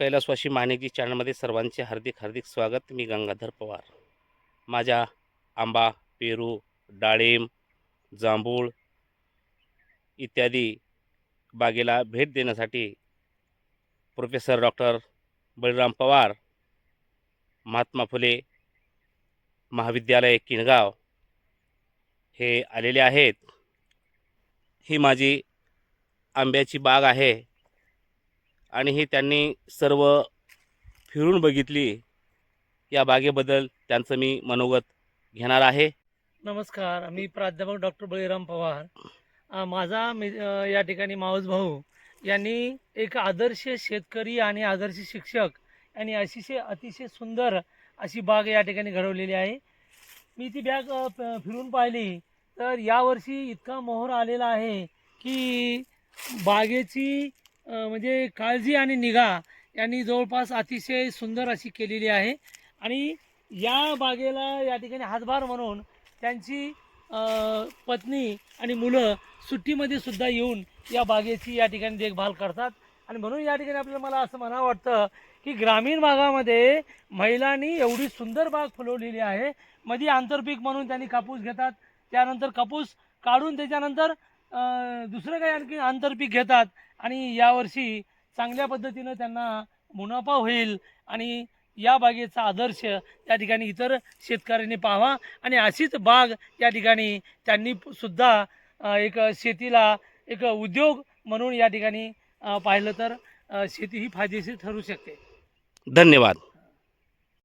कैलासवाशी माणिकजी चॅनलमध्ये सर्वांचे हार्दिक हार्दिक स्वागत. मी गंगाधर पवार. माझ्या आंबा पेरू डाळिंब जांभूळ इत्यादी बागेला भेट देण्यासाठी प्रोफेसर डॉक्टर बळीराम पवार महात्मा फुले महाविद्यालय किणगाव हे आलेले आहेत. ही माझी आंब्याची बाग आहे. आणि ही त्यांनी सर्व फिरून बघितली या बागेबद्दल त्यांचं मी मनोगत घेणार आहे. नमस्कार मी प्राध्यापक डॉक्टर बळीराम पवार. माझा मि या ठिकाणी मावस भाऊ यांनी एक आदर्श शेतकरी आणि आदर्श शिक्षक यांनी अतिशय अतिशय सुंदर अशी बाग या ठिकाणी घडवलेली आहे. मी ती बॅग प- फिरून पाहिली. तर यावर्षी इतका मोहर आलेला आहे की बागेची म्हणजे काळजी आणि निगा यांनी जवळपास अतिशय सुंदर अशी केलेली आहे. आणि या बागेला या ठिकाणी हातभार म्हणून त्यांची पत्नी आणि मुलं सुट्टीमध्ये सुद्धा येऊन या बागेची या ठिकाणी देखभाल करतात. आणि म्हणून या ठिकाणी आपल्याला मला असं म्हणावं वाटतं की ग्रामीण भागामध्ये महिलांनी एवढी सुंदर बाग फुलवलेली आहे. मध्ये आंतरपीक म्हणून त्यांनी कापूस घेतात. त्यानंतर कापूस काढून त्याच्यानंतर दुसरं काही आणखी आंतरपीक घेतात आणि यावर्षी चांगल्या पद्धतीनं त्यांना मुनाफा होईल आणि या बागेचा आदर्श त्या ठिकाणी इतर शेतकऱ्यांनी पाहावा आणि अशीच बाग या ठिकाणी त्यांनी सुद्धा एक शेतीला एक उद्योग म्हणून या ठिकाणी पाहिलं तर शेती ही फायदेशीर ठरू शकते. धन्यवाद.